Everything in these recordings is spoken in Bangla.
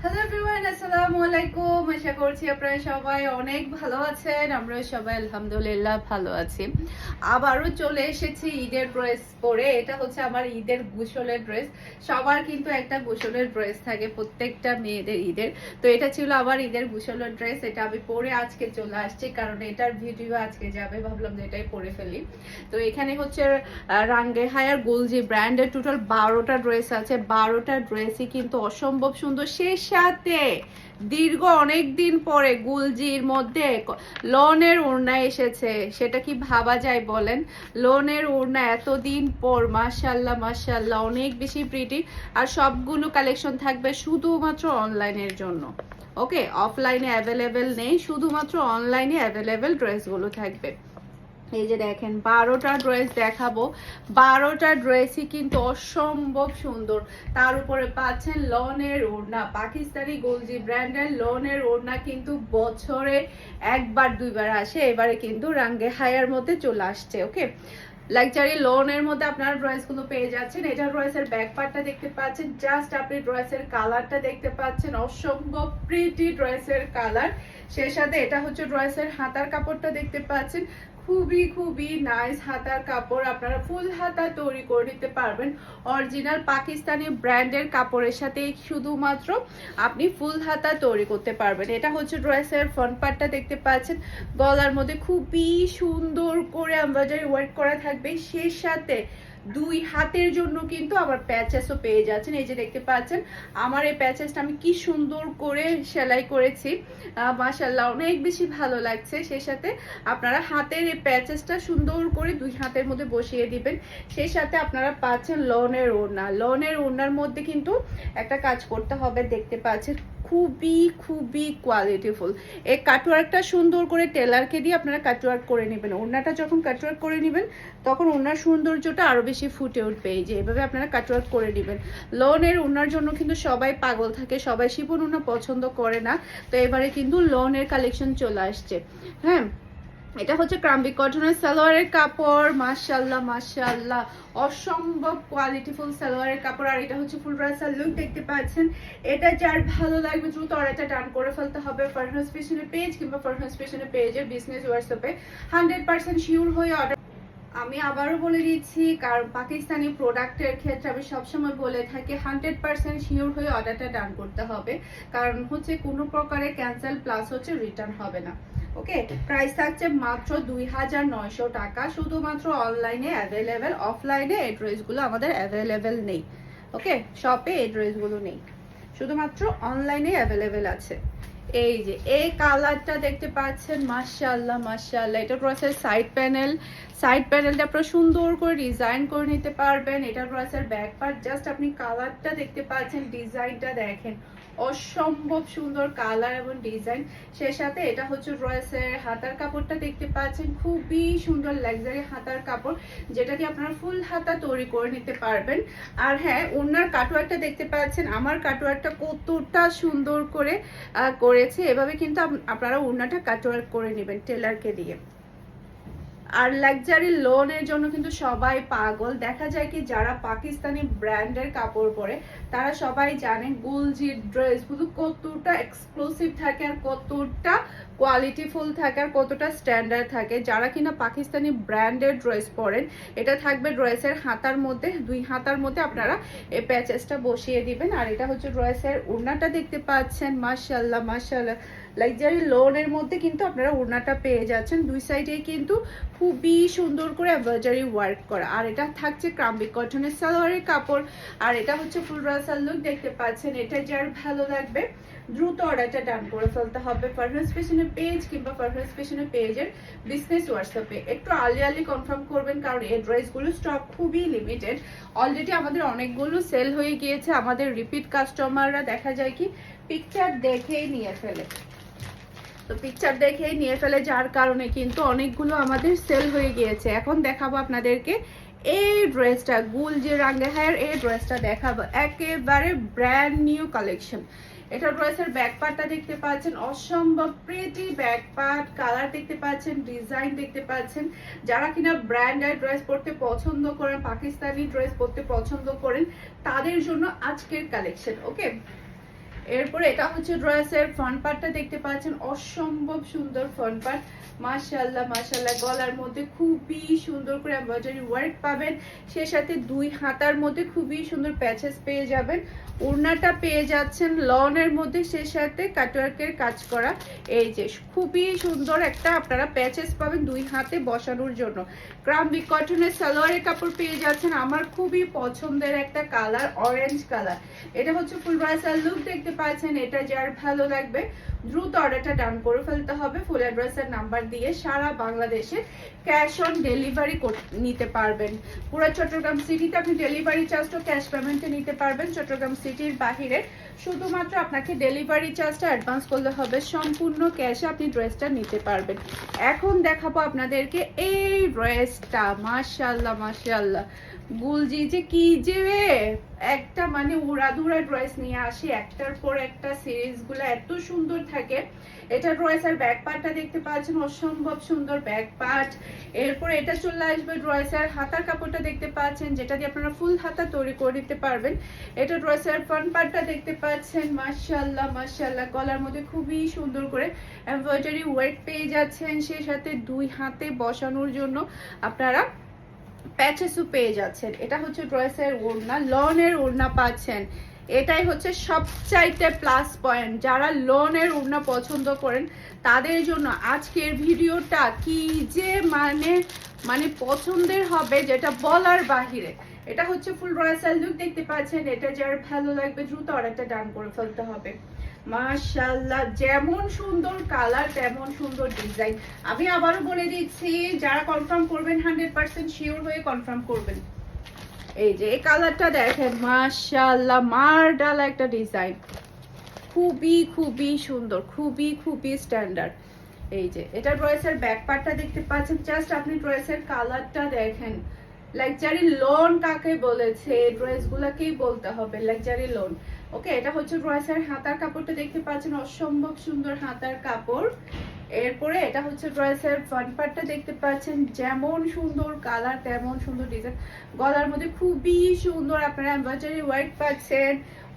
Hello everyone. এভরিওয়ান আশা করছি আপনারা সবাই অনেক ভালো আছেন। আমরা সবাই আলহামদুলিল্লাহ ভালো আছি। আবারও চলে এসেছি ঈদের ড্রেস পরে। এটা হচ্ছে আমার ঈদের গোসলের ড্রেস। সবার কিন্তু একটা গোসলের ড্রেস থাকে প্রত্যেকটা মেয়েদের ঈদের। তো এটা ছিল আমার ঈদের গোসলের ড্রেস। এটা আমি পরে আজকে চলে আসছি কারণ এটার ভিডিও আজকে যাবে। ভাবলাম যে এটাই পরে ফেলি। তো এখানে হচ্ছে আহ, রাঙ্গে হায়ার গুলজি ব্র্যান্ডের টোটাল বারোটা ড্রেস আছে। বারোটা ড্রেসই কিন্তু অসম্ভব সুন্দর। সে সাথে দীর্ঘ অনেক দিন পরে গুলজির মধ্যে লনের ওড়না এসেছে, সেটা কি ভাবা যায় বলেন? লোনের ওড়না এতদিন পর মাশাল্লাহ মাশাল্লাহ অনেক বেশি প্রিটি আর সবগুলো কালেকশন থাকবে শুধুমাত্র অনলাইনের জন্য। ওকে অফলাইনে অ্যাভেলেবেল নেই, শুধুমাত্র অনলাইনে অ্যাভেলেবেল ড্রেসগুলো থাকবে। এই যে দেখেন, বারোটা ড্রেস দেখাবো। বারোটা ড্রেসই কিন্তু অসম্ভব সুন্দর। তার উপরে পাচ্ছেন লনের ওড়না। পাকিস্তানি গোলজি ব্র্যান্ডের লনের ওড়না কিন্তু বছরে একবার, দুইবার আসে। এবারে কিন্তু রাঙ্গে হায়ার মধ্যে চলে আসছে, ওকে? লাক্সারি লোনের মধ্যে আপনারা ড্রেসগুলো পেয়ে যাচ্ছেন। এটা ড্রেসের ব্যাক পার্টটা দেখতে পাচ্ছেন। জাস্ট আপনি ড্রেসের কালারটা দেখতে পাচ্ছেন। অসম্ভব প্রিটি ড্রেসের কালার সেই সাথে এটা হচ্ছে ড্রেসের হাতার কাপড়টা দেখতে পাচ্ছেন। খুবই খুবই নাইস হাতার কাপড় আপনারা ফুল হাতা তৈরি করে নিতে পারবেন। অরিজিনাল পাকিস্তানি ব্র্যান্ডের কাপড়ের সাথে শুধুমাত্র আপনি ফুল হাতা তৈরি করতে পারবেন। এটা হচ্ছে ড্রেসের ফ্রন্ট পার্টটা দেখতে পাচ্ছেন। গলার মধ্যে খুবই সুন্দর করে এমব্রয়ডারি ওয়ার্ক করা থাকবে, সেই সাথে দুই হাতের জন্য কিন্তু আবার প্যাচেসও পেয়ে যাচ্ছেন। এই যে দেখতে পাচ্ছেন, আমার এই প্যাচেসটা আমি কি সুন্দর করে সেলাই করেছি। মাশাল্লাহ অনেক বেশি ভালো লাগছে। সেই সাথে আপনারা হাতের এই প্যাচেসটা সুন্দর করে দুই হাতের মধ্যে বসিয়ে দিবেন। সেই সাথে আপনারা পাচ্ছেন লনের ওড়না। লনের ওড়নার মধ্যে কিন্তু একটা কাজ করতে হবে, দেখতে পাচ্ছেন। খুবই খুবই কোয়ালিটিফুল এই কাটওয়ার্কটা সুন্দর করে টেলারকে দিয়ে আপনারা কাটওয়ার্ক করে নেবেন। ওড়নাটা যখন কাটওয়ার্ক করে নেবেন, তখন ওড়নার সৌন্দর্যটা আরও বেশি ফুটে উঠবে। এই যে এভাবে আপনারা কাটওয়ার্ক করে নেবেন। লোনের ওড়নার জন্য কিন্তু সবাই পাগল থাকে, সবাই শিপন ওড়না পছন্দ করে না। তো এবারে কিন্তু লোনের কালেকশন চলে আসছে। হ্যাঁ? এটা হচ্ছে ক্রাম্বিক কটনের সালোয়ারের কাপড় মাশাল্লাহ মাশাল্লাহ অসম্ভব কোয়ালিটিফুল সালোয়ারের কাপড়। আর এটা হচ্ছে ফুল রাসার লুক দেখতে পাচ্ছেন? এটা যার ভালো লাগবে, দ্রুত অর্ডারটা ডান করে ফেলতে হবে ফার্ন পেশনের পেজ কিংবা ফারহাস পেশনের পেজের বিজনেস হোয়াটসঅ্যাপে হান্ড্রেড পার্সেন্ট শিওর হয়ে অর্ডার আমি আবারও বলে দিচ্ছি কারণ পাকিস্তানি প্রোডাক্টের ক্ষেত্রে আমি সবসময় বলে থাকি হান্ড্রেড পার্সেন্ট শিওর হয়ে অর্ডারটা ডান করতে হবে। কারণ হচ্ছে কোনো প্রকারে ক্যান্সেল প্লাস হচ্ছে রিটার্ন হবে না। ওকে প্রাইস থাকছে মাত্র দুই হাজার নয়শো টাকা। শুধুমাত্র অনলাইনে অ্যাভেলেবেল অফলাইনে এই ড্রেসগুলো আমাদের অ্যাভেলেবেল নেই। ওকে শপে এই ড্রেসগুলো নেই। শুধুমাত্র অনলাইনে অ্যাভেলেবেল আছে। এই যে, এই কালারটা দেখতে পাচ্ছেন, মাশাআল্লাহ মাশাআল্লাহ। এটা রয়েছে সাইড প্যানেল সাইড প্যানেলটা আপনারা সুন্দর করে ডিজাইন করে নিতে পারবেন। এটা রয়েছে ব্যাক পার্ট জাস্ট আপনি কালারটা দেখতে পাচ্ছেন ডিজাইনটা দেখেন। অসম্ভব সুন্দর কালার এবং ডিজাইন সেই সাথে এটা হচ্ছে রয়েছে হাতার কাপড়টা দেখতে পাচ্ছেন। খুবই সুন্দর লাক্সারি হাতার কাপড়, যেটা দিয়ে আপনারা ফুল হাতা তৈরি করে নিতে পারবেন। আর হ্যাঁ ওনার কাটোয়ারটা দেখতে পাচ্ছেন। আমার কাটোয়ারটা কতটা সুন্দর করে করেছে। এভাবে কিন্তু আপনারা ওড়নাটা কাটোয়ার করে নেবেন টেলারকে দিয়ে। আর লাক্সারি লোনের জন্য কিন্তু সবাই পাগল। দেখা যায় কি যারা পাকিস্তানি ব্র্যান্ডের কাপড় পরে, তারা সবাই জানে গুলজির ড্রেসগুলো কতটা এক্সক্লুসিভ থাকে আর কতটা কোয়ালিটিফুল থাকে আর কতটা স্ট্যান্ডার্ড থাকে। যারা কিনা পাকিস্তানি ব্র্যান্ডের ড্রেস পরেন, এটা থাকবে ড্রেসের হাতার মধ্যে, দুই হাতার মধ্যে আপনারা এই প্যাচেসটা বসিয়ে দিবেন। আর এটা হচ্ছে ড্রেসের ওড়নাটা দেখতে পাচ্ছেন মাশাল্লাহ মাশাল্লাহ লাক্সারি লোনের মধ্যে কিন্তু আপনারা ওড়নাটা পেয়ে যাচ্ছেন। দুই সাইডে কিন্তু খুবই সুন্দর করে এমব্রয়ডারি ওয়ার্ক করা। আর এটা থাকছে ক্রাম্বিক কটনের সালোয়ারের কাপড়। আর এটা হচ্ছে ফুল রাসাল লুক দেখতে পাচ্ছেন এটা যার ভালো লাগবে। দ্রুত অর্ডারটা ডান করে ফেলতে হবে। ফারহাস ফ্যাশনের পেজ কিংবা ফারহাস ফ্যাশনের পেজের বিজনেস হোয়াটসঅ্যাপে একটু আর্লি আর্লি কনফার্ম করবেন কারণ এই ড্রেসগুলো স্টক খুবই লিমিটেড অলরেডি আমাদের অনেকগুলো সেল হয়ে গিয়েছে। আমাদের রিপিট কাস্টমাররা দেখা যায় কি পিকচার দেখেই নিয়ে ফেলে। তো পিকচার দেখেই নিয়ে ফেলে যার কারণে কিন্তু অনেকগুলো আমাদের সেল হয়ে গিয়েছে। এখন দেখাবো আপনাদেরকে এই ড্রেসটা গুল যে রাঙ্গে হায়ার এই ড্রেসটা দেখাবো। একেবারে ব্র্যান্ড নিউ কালেকশন এটা ড্রেসের ব্যাক পার্টটা দেখতে পাচ্ছেন, অসম্ভব প্রিটি ব্যাক পার্ট কালার দেখতে পাচ্ছেন ডিজাইন দেখতে পাচ্ছেন। যারা কিনা ব্র্যান্ডের ড্রেস পরতে পছন্দ করেন, পাকিস্তানি ড্রেস পরতে পছন্দ করেন, তাদের জন্য আজকের কালেকশন ওকে এরপরে এটা হচ্ছে ড্রেসের ফ্রন্ট পার্টটা দেখতে পাচ্ছেন। অসম্ভব সুন্দর ফ্রন্ট পার্ট মাশাল্লাহ মাশাল্লাহ গলার মধ্যে খুবই সুন্দর করে এমব্রয়ডারি ওয়ার্ক পাবেন। সে সাথে দুই হাতার মধ্যে খুবই সুন্দর প্যাচেস পেয়ে যাবেন। ওড়নাটা পেয়ে যাচ্ছেন লনের মধ্যে সে সাথে কাটওয়ার্কের কাজ করা। এই যে, খুবই সুন্দর একটা আপনারা প্যাচেস পাবেন দুই হাতে বসানোর জন্য। ক্রাম্বিক কটনের সালোয়ারের কাপড় পেয়ে যাচ্ছেন। আমার খুবই পছন্দের একটা কালার অরেঞ্জ কালার এটা হচ্ছে ফুল ব্রাসার লুক দেখতে পাচ্ছেন। এটা যার ভালো লাগবে, দ্রুত অর্ডারটা ডান করে ফেলতে হবে। ফুল অ্যাড্রেসের নাম্বার দিয়ে সারা বাংলাদেশে ক্যাশ অন ডেলিভারি নিতে পারবেন। পুরো চট্টগ্রাম সিটিতে আপনি ডেলিভারি চার্জটা ক্যাশ পেমেন্টে নিতে পারবেন। চট্টগ্রাম সিটির বাহিরে, শুধুমাত্র আপনাকে ডেলিভারি চার্জটা অ্যাডভান্স করলে হবে, সম্পূর্ণ ক্যাশে আপনি ড্রেসটা নিতে পারবেন। এখন দেখাবো আপনাদেরকে এই ড্রেসটা মাশাল্লাহ মাশাল্লাহ গুলজি যে কি যে, একটা মানে উড়াধুরা ড্রেস নিয়ে আসে, একটার পর একটা সিরিজগুলো এত সুন্দর থাকে। এটা ড্রেসের ব্যাক পার্টটা দেখতে পাচ্ছেন, অসম্ভব সুন্দর ব্যাক পার্ট এরপর এটা চলে আসবে ড্রেসের হাতার কাপড়টা দেখতে পাচ্ছেন, যেটা দিয়ে আপনারা ফুল হাতা তৈরি করে দিতে পারবেন। এটা ড্রেসের ফ্রন্ট পার্টটা দেখতে পাচ্ছেন মাশাল্লাহ মাশাল্লাহ গলার মধ্যে খুবই সুন্দর করে এমব্রয়ডারি ওয়ার্ক পেয়ে যাচ্ছেন। সেই সাথে দুই হাতে বসানোর জন্য আপনারা প্যাচেসও পেয়ে যাচ্ছেন। এটা হচ্ছে ড্রেসের ওড়না লনের ওড়না পাচ্ছেন। এটাই হচ্ছে সবচাইতে প্লাস পয়েন্ট যারা লোনের ওড়না পছন্দ করেন, তাদের জন্য আজকের ভিডিওটা কি যে মানে মানে পছন্দের হবে যেটা বলার বাহিরে। এটা হচ্ছে ফুল রয়াল লুক দেখতে পাচ্ছেন। এটা যার ভালো লাগবে দ্রুত অর্ডারটা ডান করে ফেলতে হবে। মাশাল্লাহ যেমন সুন্দর কালার তেমন সুন্দর ডিজাইন আমি আবারও বলে দিচ্ছি, যারা কনফার্ম করবেন হান্ড্রেড পার্সেন্ট শিওর হয়ে কনফার্ম করবেন। এই যে, এই কালারটা দেখেন মাশাল্লাহ মার ডালা একটা ডিজাইন খুবই খুবই সুন্দর, খুবই খুবই স্ট্যান্ডার্ড এই যে এটা ড্রেসের ব্যাক দেখতে পাচ্ছেন। জাস্ট আপনি ড্রেসের কালারটা দেখেন। লাক্সারি লোন কাকে বলেছে? এই ড্রেসগুলোকেই বলতে হবে লাক্সারি লোন ওকে এটা হচ্ছে ড্রেসের হাতার কাপড়টা দেখতে পাচ্ছেন, অসম্ভব সুন্দর হাতার কাপড়। এরপরে এটা হচ্ছে ড্রেসের ফ্রন্ট পার্টটা দেখতে পাচ্ছেন, যেমন সুন্দর কালার তেমন সুন্দর ডিজাইন গলার মধ্যে খুবই সুন্দর আপনারা এমব্রয়ডারি ওয়ার্ক পাচ্ছেন।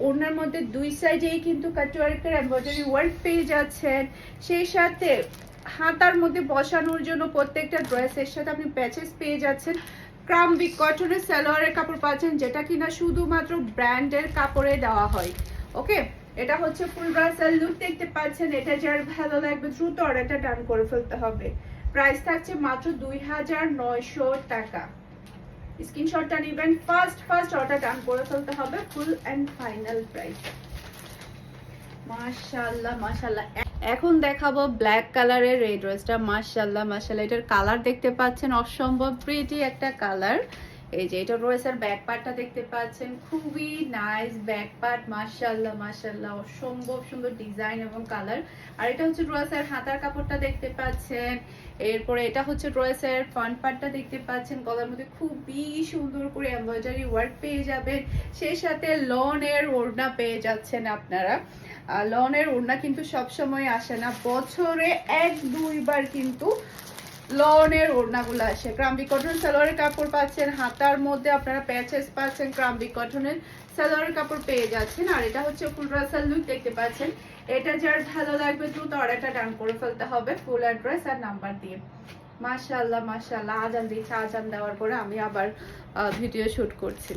ওনার মধ্যে দুই সাইডেই কিন্তু কাটওয়ার্কের এমব্রয়ডারি ওয়ার্ক পেয়ে যাচ্ছেন। সেই সাথে হাতার মধ্যে বসানোর জন্য প্রত্যেকটা ড্রেসের সাথে আপনি প্যাচেস পেয়ে যাচ্ছেন। ক্রাম্বিক কটনের সালোয়ারের কাপড় পাচ্ছেন যেটা কিনা শুধুমাত্র ব্র্যান্ডের কাপড়ে দেওয়া হয়। ওকে? এটা হচ্ছে ফুল ব্রাসাল লুক দেখতে পাচ্ছেন। এটা যার ভালো লাগবে দ্রুত অর্ডারটা ডান করে ফেলতে হবে। প্রাইস থাকছে মাত্র দুই হাজার নয়শো টাকা। স্ক্রিনশটটা নেবেন। ফার্স্ট ফার্স্ট অর্ডার ডান করে ফেলতে হবে। Full and final price. এখন দেখাবো ব্ল্যাক কালারের এই ড্রেসটা মাসাল্লাহ মাসাল্লাহ এটার কালার দেখতে পাচ্ছেন অসম্ভব প্রিটি একটা কালার এই যে এটা ড্রেসের ব্যাক পার্টটা দেখতে পাচ্ছেন, খুবই নাইস ব্যাক পার্ট মাশাআল্লাহ মাশাআল্লাহ, অসম্ভব সুন্দর ডিজাইন এবং কালার আর এটা হচ্ছে ড্রেসের হাতার কাপড়টা দেখতে পাচ্ছেন, এরপরে এটা হচ্ছে ড্রেসের ফ্রন্ট পার্টটা দেখতে পাচ্ছেন, গলার মধ্যে খুবই সুন্দর করে এমব্রয়ডারি ওয়ার্ক পেয়ে যাবেন, সেই সাথে লনের ওড়না পেয়ে যাচ্ছেন আপনারা। লনের ওড়না কিন্তু সব সময় আসে না, বছরে এক দুইবার কিন্তু লনের ওড়নাগুলো আসে। ক্রাম্বি কটন সালোয়ারের কাপড় পাচ্ছেন, হাতার মধ্যে আপনারা প্যাচেস পাচ্ছেন ক্রাম্বি কটনের সালোয়ারের কাপড় পেয়ে যাচ্ছেন। আর এটা হচ্ছে ফুল রাসাল লুক, দেখতে পাচ্ছেন। এটা যার ভালো লাগবে দ্রুত অর্ডারটা ডান করে ফেলতে হবে ফুল অ্যাড্রেস আর নাম্বার দিয়ে। মাশাল্লাহ মাশাল্লাহ আজান দিয়েছে, আজান দেওয়ার পরে আমি আবার ভিডিও শুট করছি।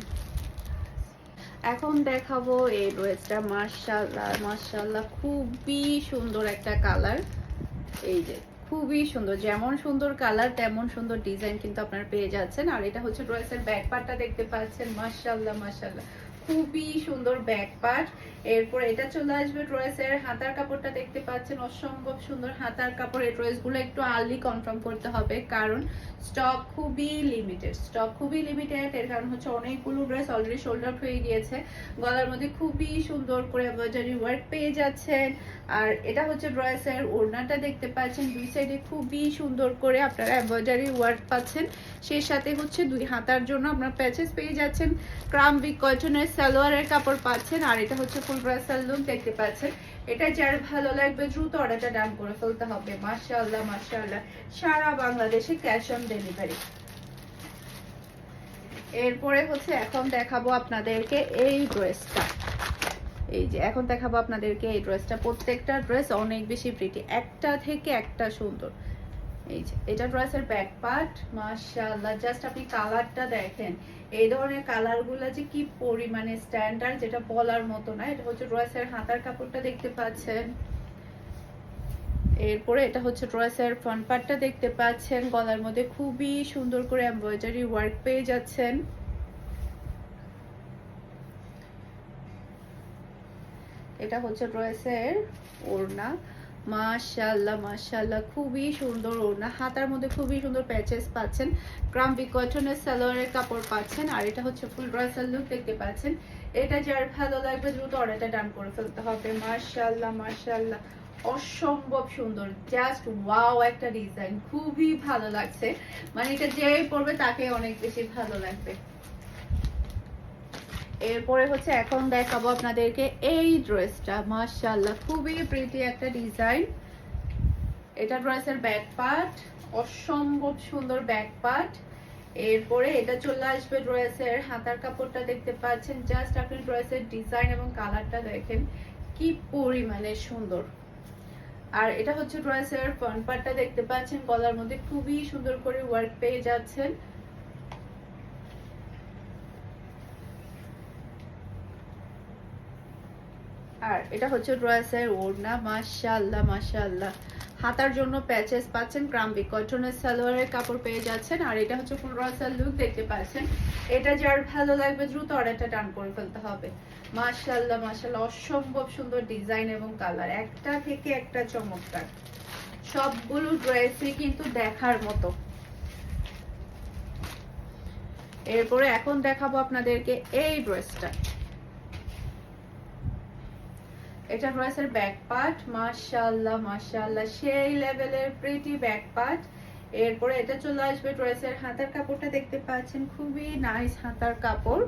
এখন দেখাবো এই ড্রেসটা মাশাল্লাহ মাশাল্লাহ খুবই সুন্দর একটা কালার এই যে খুবই সুন্দর। যেমন সুন্দর কালার তেমন সুন্দর ডিজাইন কিন্তু আপনারা পেয়ে যাচ্ছেন। আর এটা হচ্ছে ড্রেসের ব্যাক পার্টটা দেখতে পাচ্ছেন। মাশাল্লাহ মাশাল্লাহ খুবই সুন্দর ব্যাক পার্ট এরপর এটা চলে আসবে ড্রেসের হাতার কাপড়টা দেখতে পাচ্ছেন, অসম্ভব সুন্দর হাতার কাপড়। এই ড্রেসগুলো একটু আর্লি কনফার্ম করতে হবে, কারণ স্টক খুবই লিমিটেড স্টক খুবই লিমিটেড এর কারণ হচ্ছে অনেকগুলো ড্রেস অলরেডি আউট হয়ে গিয়েছে। গলার মধ্যে খুবই সুন্দর করে এমব্রয়ডারি ওয়ার্ক পেয়ে যাচ্ছেন। আর এটা হচ্ছে ড্রেসের ওড়নাটা দেখতে পাচ্ছেন, দুই সাইডে খুবই সুন্দর করে আপনারা এমব্রয়ডারি ওয়ার্ক পাচ্ছেন। সেই সাথে হচ্ছে দুই হাতার জন্য আপনার প্যাচেস পেয়ে যাচ্ছেন। ক্রাম্বিক কটনের সালোয়ারের কাপড় পাচ্ছেন, আর এটা হচ্ছে ফুল ব্রাসাল লুক দেখতে পাচ্ছেন। এটা যার ভালো লাগবে দ্রুত অর্ডারটা ডান করে ফেলতে হবে। মাশাআল্লাহ মাশাআল্লাহ। সারা বাংলাদেশে ক্যাশ অন ডেলিভারি। এরপরে হচ্ছে এখন দেখাবো আপনাদেরকে এই ড্রেসটা। এই যে, এখন দেখাবো আপনাদেরকে এই ড্রেসটা। প্রত্যেকটা ড্রেস অনেক বেশি প্রিটি একটা থেকে একটা সুন্দর। এই যে, এটা ড্রেসের ব্যাক পার্ট মাশাআল্লাহ জাস্ট আপনি কালারটা দেখেন। এই ধরনের কালারগুলো যে কি পরিমাণে স্ট্যান্ডার্ড যেটা বলার মতো না, এটা হচ্ছে ড্রেসের হাতার কাপড়টা দেখতে পাচ্ছেন। এরপরে এটা হচ্ছে ড্রেসের ফ্রন্ট পার্টটা দেখতে পাচ্ছেন। গলার মধ্যে খুবই সুন্দর করে এমব্রয়ডারি ওয়ার্ক পেয়ে যাচ্ছেন। এটা হচ্ছে ড্রেসের ওড়না। মাশাআল্লাহ মাশাআল্লাহ। খুবই সুন্দর হাতার মধ্যে খুবই সুন্দর প্যাচেস পাচ্ছেন। সালোয়ারের কাপড় পাচ্ছেন। আর এটা হচ্ছে ফুল ড্রেসের লুক দেখতে পাচ্ছেন। এটা যার ভালো লাগবে দ্রুত অর্ডারটা ডান করে ফেলতে হবে। মাশাআল্লাহ মাশাআল্লাহ। অসম্ভব সুন্দর। জাস্ট ওয়াও একটা ডিজাইন খুবই ভালো লাগছে। মানে এটা যে পড়বে তাকে অনেক বেশি ভালো লাগবে। এরপরে হচ্ছে এখন দেখাবো আপনাদেরকে এই ড্রেসটা। মাশাআল্লাহ, খুবই প্রিটি একটা ডিজাইন এটা ড্রেসের ব্যাক পার্ট অসম্ভব সুন্দর ব্যাক পার্ট এরপরে এটা চলে আসবে ড্রেসের হাতার কাপড়টা দেখতে পাচ্ছেন। জাস্ট আপনি ড্রেসের ডিজাইন এবং কালারটা দেখেন, কি পরিমাণে সুন্দর। আর এটা হচ্ছে ড্রেসের ফ্রন্ট পার্টটা দেখতে পাচ্ছেন, গলার মধ্যে খুবই সুন্দর করে ওয়ার্ক পেয়ে যাচ্ছেন আর এটা হচ্ছে ড্রেসের ওড়না, মাশাআল্লাহ মাশাআল্লাহ। হাতার জন্য প্যাচেস পাচ্ছেন ক্রাম্বি কটনের সালোয়ারের কাপড় পেয়ে যাচ্ছেন, আর এটা হচ্ছে ফুল রসাল লুক দেখতে পাচ্ছেন। এটা যার ভালো লাগবে দ্রুত অর্ডারটা টান করে ফেলতে হবে। মাশাআল্লাহ মাশাআল্লাহ, অসম্ভব সুন্দর ডিজাইন এবং কালার, একটা থেকে একটা চমৎকার। সবগুলো ড্রেসই কিন্তু দেখার মতো। এরপরে এখন দেখাবো আপনাদেরকে এই ড্রেসটা। এটা রয়েছে ব্যাক পার্ট মাশাআল্লাহ মাশাআল্লাহ। সেই লেভেলের প্রিটি ব্যাক পার্ট এরপরে এটা চলে আসবে ড্রেসের হাতার কাপড়টা দেখতে পাচ্ছেন, খুবই নাইস হাতার কাপড়।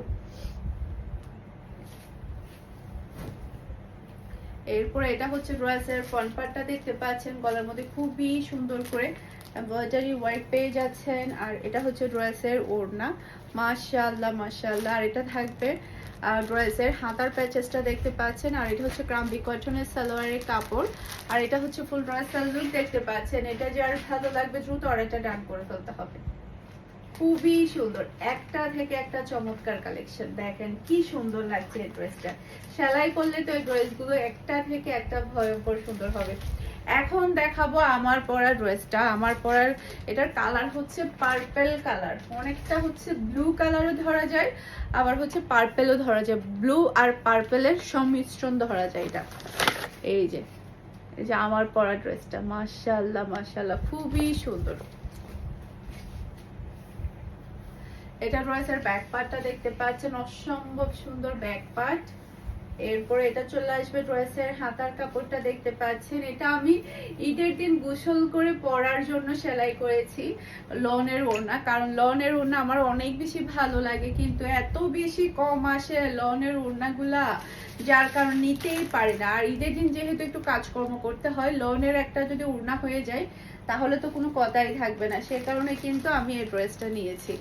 এরপরে এটা হচ্ছে ড্রেসের ফ্রন্ট পার্টটা দেখতে পাচ্ছেন, গলার মধ্যে খুবই সুন্দর করে এমব্রয়ডারি ওয়ার্ক পেয়ে যাচ্ছেন, আর এটা হচ্ছে ড্রেসের ওড়না। মাশাআল্লাহ মাশাআল্লাহ, আর এটা থাকবে আর ড্রেসের হাতার প্যাচেসটা দেখতে পাচ্ছেন, আর এটা হচ্ছে ক্রাম্বি কটনের সালোয়ারের কাপড়। আর এটা হচ্ছে ফুল ড্রেস লুক দেখতে পাচ্ছেন, এটা যার ভালো লাগবে দ্রুত অর্ডারটা ডান করে ফেলতে হবে। খুবই সুন্দর, একটা থেকে একটা চমৎকার কালেকশন, দেখেন কি সুন্দর লাগছে এই ড্রেসটা। সেলাই করলে তো এই ড্রেসগুলো একটা থেকে একটা ভয়ঙ্কর সুন্দর হবে। এখন দেখাবো আমার পরা ড্রেসটা। আমার পরার এটার কালার হচ্ছে পার্পেল কালার অনেকটা হচ্ছে ব্লু কালারও ধরা যায়, আবার হচ্ছে পার্পেলও ধরা যায়। ব্লু আর পার্পেলের সংমিশ্রণ ধরা যায় এটা। এই যে এই যে আমার পরা ড্রেসটা। মাশাআল্লাহ মাশাআল্লাহ, খুবই সুন্দর। এটা ড্রেসের ব্যাক পার্টটা দেখতে পাচ্ছেন, অসম্ভব সুন্দর ব্যাক পার্ট এরপরে এটা চলে আসবে ড্রেসের হাতার কাপড়টা দেখতে পাচ্ছেন। এটা আমি ঈদের দিন গোসল করে পরার জন্য সেলাই করেছি লনের ওড়না, কারণ লনের ওড়না আমার অনেক বেশি ভালো লাগে, কিন্তু এত বেশি কম আসে লনের ওড়নাগুলা, যার কারণ নিতেই পারে না। আর ঈদের দিন যেহেতু একটু কাজকর্ম করতে হয়, লনের একটা যদি ওড়না হয়ে যায় তাহলে তো কোনো কথাই থাকবে না। সে কারণে কিন্তু আমি এই ড্রেসটা নিয়েছি।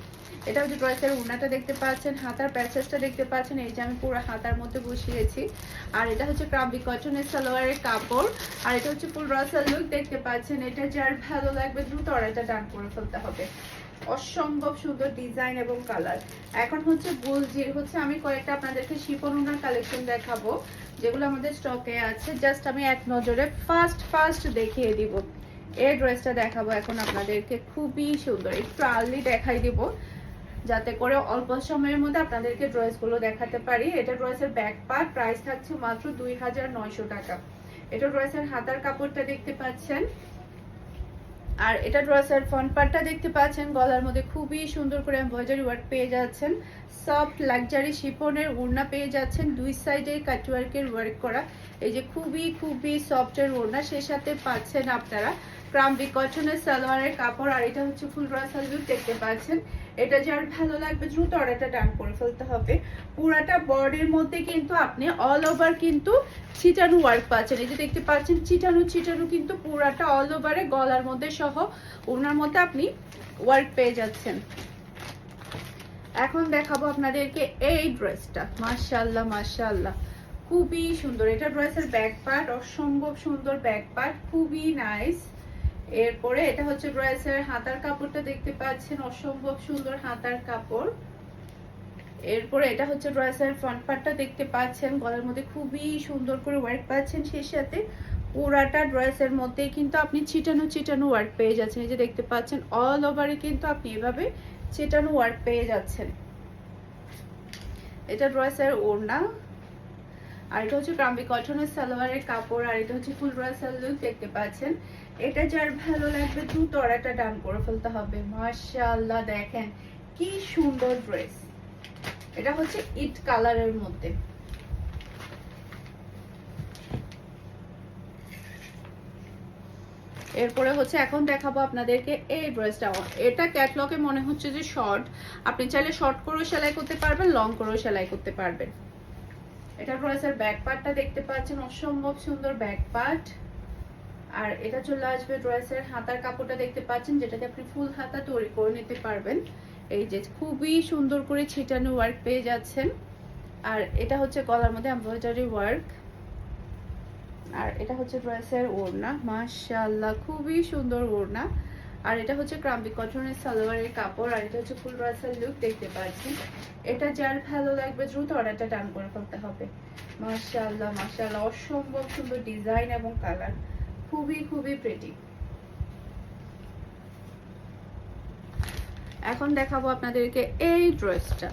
এটা হচ্ছে ড্রেসের উনাটা দেখতে পাচ্ছেন, হাতার প্যাচেসটা দেখতে পাচ্ছেন, এই যে আমি পুরো হাতার মধ্যে বসিয়েছি। আর এটা হচ্ছে ক্রাম্বি কটনের সালোয়ারের কাপড়, আর এটা হচ্ছে ফুল রসাল লুক দেখতে পাচ্ছেন। এটা যার ভালো লাগবে দ্রুত অর্ডারটা ডান করে ফেলতে হবে। অসম্ভব সুন্দর ডিজাইন এবং কালার। এখন হচ্ছে গুলজির হচ্ছে আমি কয়েকটা আপনাদেরকে শিপন উনার কালেকশন দেখাবো, যেগুলো আমাদের স্টকে আছে। জাস্ট আমি এক নজরে ফার্স্ট ফার্স্ট দেখিয়ে দিব। এই ড্রেসটা দেখাবো এখন আপনাদেরকে। খুবই সুন্দর। একটু আর্লি দেখাই দিব, যাতে করে অল্প সময়ের মধ্যে আপনাদেরকে ড্রেসগুলো দেখাতে পারি। এটা ড্রেসের ব্যাক পার্ট। প্রাইস থাকছে মাত্র দুই হাজার নয়শো টাকা। এটা ড্রেসের হাতার কাপড়টা দেখতে পাচ্ছেন। আর এটা ড্রেসের ফ্রন্ট পার্টটা দেখতে পাচ্ছেন। গলার মধ্যে খুবই সুন্দর করে এমব্রয়ডারি ওয়ার্ক পেয়ে যাচ্ছেন। সফট লাক্সারি শিফনের ওড়না পেয়ে যাচ্ছেন। দুই সাইডে কাটওয়ার্কের ওয়ার্ক করা। এই যে খুবই খুবই সফটের ওড়না। সে সাথে পাচ্ছেন আপনারা। ক্রাম্বি কটনের সালোয়ারের কাপড়, আর এটা হচ্ছে ফুল রাসাল দেখতে পাচ্ছেন। এটা যার ভালো লাগবে, দ্রুত অর্ডারটা ডান করে ফেলতে হবে। পুরাটা মধ্যে কিন্তু আপনি অল ওভার কিন্তু ওয়ার্ক পাচ্ছেন। এই যে দেখতে পাচ্ছেন কিন্তু পুরাটা অল ওভারে গলার মধ্যে সহ ওনার মধ্যে আপনি ওয়ার্ক পেয়ে যাচ্ছেন। এখন দেখাবো আপনাদেরকে এই ড্রেসটা মাশাআল্লাহ মাশাআল্লাহ। খুবই সুন্দর। এটা ড্রেসের ব্যাক পার্ট অসম্ভব সুন্দর ব্যাক পার্ট খুবই নাইস এরপরে এটা হচ্ছে ড্রেসের হাতার কাপড়টা দেখতে পাচ্ছেন, অসম্ভব সুন্দর হাতার কাপড়। এরপরে এটা হচ্ছে ড্রেসের ফ্রন্ট পার্টটা দেখতে পাচ্ছেন, গলার মধ্যে খুবই সুন্দর করে ওয়ার্ক পাচ্ছেন সেই সাথে। পুরাটা ড্রেসের মধ্যে কিন্তু আপনি ছিটানো ছিটানো ওয়ার্ক পেয়ে যাচ্ছেন। এই যে দেখতে পাচ্ছেন অল ওভারে কিন্তু আপনি এভাবে ছিটানো ওয়ার্ক পেয়ে যাচ্ছেন। এটা ড্রেসের ওড়না। আর এটা হচ্ছে ক্রাম্বি কটনের সালোয়ারের কাপড়, আর এটা হচ্ছে ফুল ড্রেসের লুক দেখতে পাচ্ছেন। এটা যার ভালো লাগবে দ্রুত অর্ডারটা ডান করে ফেলতে হবে। মাশাআল্লাহ, দেখেন কি সুন্দর ড্রেস এটা হচ্ছে ইট কালারের মধ্যে। এরপরে হচ্ছে এখন দেখাবো আপনাদেরকে এই ড্রেসটা এটা ক্যাটলগে মনে হচ্ছে যে শর্ট আপনি চাইলে শর্ট করেও সেলাই করতে পারবেন লং করেও সেলাই করতে পারবেন। এটা ড্রেসের ব্যাক পার্টটা দেখতে পাচ্ছেন, অসম্ভব সুন্দর ব্যাক পার্ট আর এটা চলে আসবে ড্রেসের হাতার কাপড়টা দেখতে পাচ্ছেন, যেটাতে আপনি ফুল হাতা তৈরি করে নিতে পারবেন। এই যে খুবই সুন্দর করে ছিটানো ওয়ার্ক পেয়ে যাচ্ছেন। আর এটা হচ্ছে গলার মধ্যে এমব্রয়ডারি ওয়ার্ক আর এটা হচ্ছে ড্রেসের ওড়না, মাশাআল্লাহ, খুবই সুন্দর ওড়না। আর এটা হচ্ছে ক্রাম্বি কটনের সালোয়ারের কাপড়, আর এটা হচ্ছে ফুল ড্রেসের লুক দেখতে পাচ্ছেন। এটা যার ভালো লাগবে দ্রুত অর্ডারটা ডান করে ফেলতে হবে। মাশাআল্লাহ মাশাআল্লাহ, অসম্ভব সুন্দর ডিজাইন এবং কালার খুবই খুবই প্রেটি এখন দেখাবো আপনাদেরকে এই ড্রেসটা।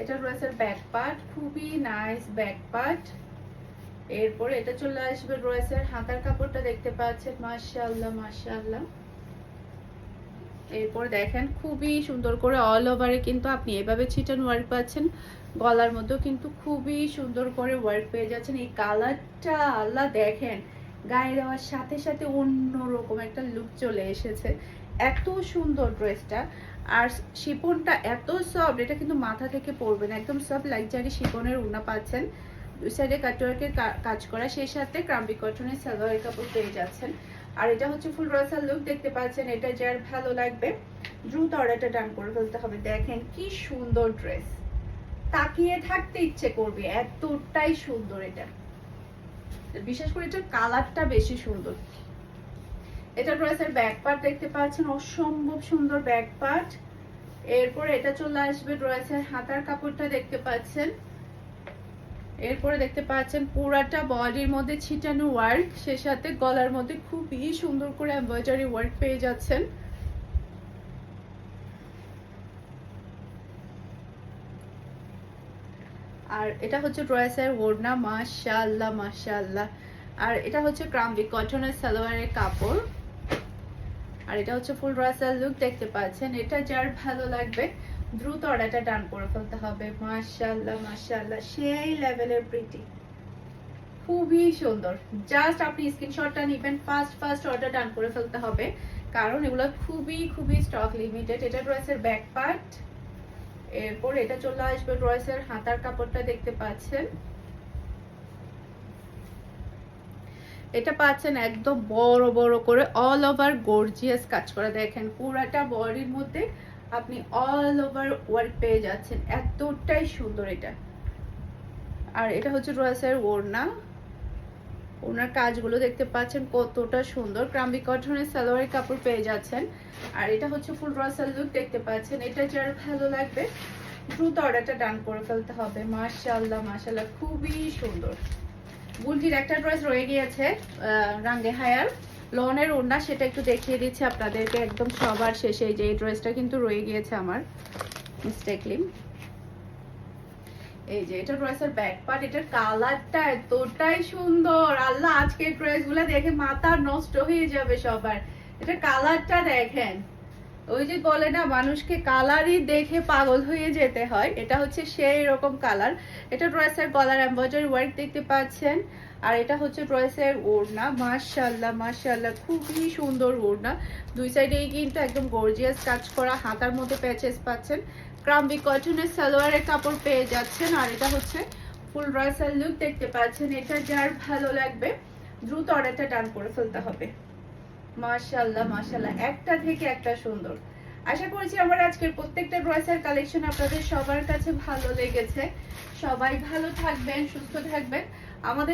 এটা ড্রেসের ব্যাক পার্ট খুবই নাইস ব্যাক পার্ট এরপর এটা চলে আসবে ড্রেসের হাতার কাপড়টা দেখতে পাচ্ছেন, মাশাআল্লাহ মাশাআল্লাহ। এরপর দেখেন, খুবই সুন্দর করে অল ওভারে কিন্তু আপনি এভাবে ছিটান ওয়ার্ক পাচ্ছেন। গলার মধ্যেও কিন্তু খুবই সুন্দর করে ওয়ার্ক পেয়ে যাচ্ছেন। এই কালারটা আল্লাহ দেখেন, গায়ে দেওয়ার সাথে সাথে অন্যরকম একটা লুক চলে এসেছে। এত সুন্দর ড্রেসটা আর শিপনটা এত সফট এটা কিন্তু মাথা থেকে পড়বে না। একদম সব লাক্সারি শিপনের উনা পাচ্ছেন। দুই সাইডে কাটওয়ার্কের কাজ করা। সেই সাথে ক্রাম্বি কটনের সালোয়ার কাপড় পেয়ে যাচ্ছেন। আর এটা হচ্ছে ফুল রসার লুক, দেখতে পাচ্ছেন এটা যার ভালো লাগবে। দ্রুত অর্ডারটা ডান করে ফেলতে হবে। দেখেন কি সুন্দর ড্রেস। তাকিয়ে থাকতে ইচ্ছে করবে, এতটাই সুন্দর এটা। বিশেষ করে এটার কালারটা বেশি সুন্দর। এটা ড্রেসের ব্যাক পার্ট দেখতে পাচ্ছেন, অসম্ভব সুন্দর ব্যাক পার্ট এরপর এটা চলে আসবে ড্রেসের হাতার কাপড়টা দেখতে পাচ্ছেন। এরপরে দেখতে পাচ্ছেন পুরাটা বডির মধ্যে ছিটানো ওয়ার্ক সে সাথে গলার মধ্যে খুবই সুন্দর করে এমব্রয়ডারি ওয়ার্ক পেয়ে যাচ্ছেন। আর এটা হচ্ছে ড্রেসের ওড়না, মাশাআল্লাহ মাশাআল্লাহ। আর এটা হচ্ছে ক্রাম্বি, কটনের সালোয়ারের কাপড়। আর এটা হচ্ছে ফুল ড্রেসের লুক দেখতে পাচ্ছেন। এটা যার ভালো লাগবে দ্রুত অর্ডারটা ডান করে ফেলতে হবে। মাশাআল্লাহ মাশাআল্লাহ। সেই লেভেলের প্রিটি খুবই সুন্দর। জাস্ট আপনি স্ক্রিনশটটা নেবেন ফার্স্ট ফার্স্ট অর্ডার ডান করে ফেলতে হবে। কারণ এগুলো খুবই খুবই স্টক লিমিটেড এটা ড্রেসের ব্যাক পার্ট এরপর এটা চলে আসবে ড্রেসের হাতার কাপড়টা দেখতে পাচ্ছেন। এটা পাচ্ছেন একদম বড় বড় করে অল ওভার গর্জিয়াস কাজ করা। দেখেন পুরাটা বডির মধ্যে আপনি অল ওভার ওয়ার্ক পেয়ে যাচ্ছেন। এতটাই সুন্দর এটা। আর এটা হচ্ছে ড্রেসের ওড়না। ওনার কাজগুলো দেখতে পাচ্ছেন, কতটা সুন্দর। ক্রাম্বি কটনের সালোয়ারের কাপড় পেয়ে যাচ্ছেন। আর এটা হচ্ছে ফুল ড্রেসের লুক দেখতে পাচ্ছেন। এটা যার ভালো লাগবে, দ্রুত অর্ডারটা ডান করে ফেলতে হবে। মাশাআল্লাহ মাশাআল্লাহ, খুবই সুন্দর। বুলটির একটা ড্রেস রয়ে গিয়েছে রাঙ্গে হায়ার লনের ওড়না সেটা একটু দেখিয়ে দিচ্ছি আপনাদেরকে একদম সবার শেষে। যে এই ড্রেসটা কিন্তু রয়ে গিয়েছে আমার মিস্টেকলি এই যে এটা ড্রেসের ব্যাক পার্ট এটার কালারটা এতটাই সুন্দর। আল্লাহ আজকে ড্রেসগুলো দেখে মাথা নষ্ট হয়ে যাবে সবার। এটা কালারটা দেখেন। ওই যে বলে না, মানুষকে কালারই দেখে পাগল হয়ে যেতে হয়। এটা হচ্ছে সেই রকম কালার। এটা ড্রেসের গলার এমব্রয়ডারি ওয়ার্ক দেখতে পাচ্ছেন। আর এটা হচ্ছে ড্রেসের ওড়না। মাশাআল্লাহ মাশাআল্লাহ, খুবই সুন্দর ওড়না। দুই সাইডেই কিন্তু একদম গর্জিয়াস কাজ করা। হাতার মধ্যে প্যাচেস পাচ্ছেন। ক্রাম্বি কটনের সালোয়ারের কাপড় পেয়ে যাচ্ছেন। আর এটা হচ্ছে ফুল ড্রেসের লুক দেখতে পাচ্ছেন। এটা যার ভালো লাগবে, দ্রুত অর্ডারটা ডান করে ফেলতে হবে। মাশাআল্লাহ মাশাআল্লাহ। একটা থেকে একটা সুন্দর। আশা করছি আমার আজকের প্রত্যেকটা ড্রেসের কালেকশন আপনাদের সবার কাছে ভালো লেগেছে। সবাই ভালো থাকবেন, সুস্থ থাকবেন। আমাদের